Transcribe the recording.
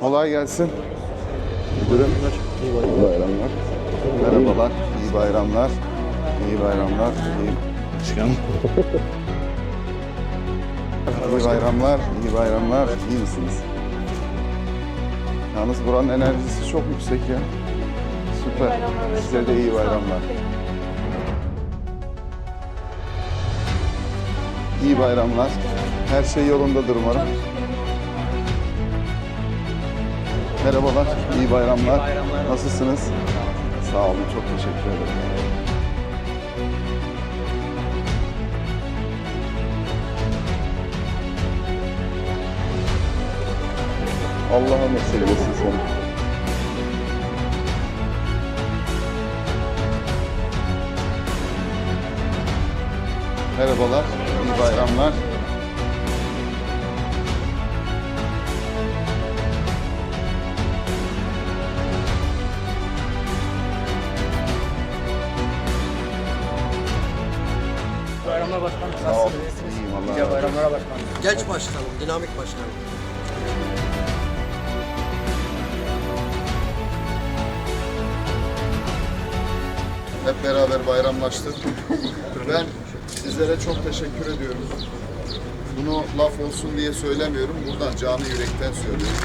Kolay gelsin. Müdürüm. İyi bayramlar. Merhabalar. İyi bayramlar. İyi bayramlar. İyi, Başkanım. iyi bayramlar. İyi bayramlar. İyi misiniz? Yalnız buranın enerjisi çok yüksek ya. Süper. Size de iyi bayramlar. İyi bayramlar. Her şey yolundadır umarım. Merhabalar, iyi bayramlar. Nasılsınız? Sağ olun, çok teşekkür ederim. Allah'a mesut eylesin seni. Merhabalar, iyi bayramlar. Bayramlar başkanım. Nasılsınız? İyiyim Allah Nice razı olsun. bayramlara başkanım. Genç başkanım, dinamik başkanım. Hep beraber bayramlaştık. Ben sizlere çok teşekkür ediyorum. Bunu laf olsun diye söylemiyorum. Buradan canı yürekten söylüyorum.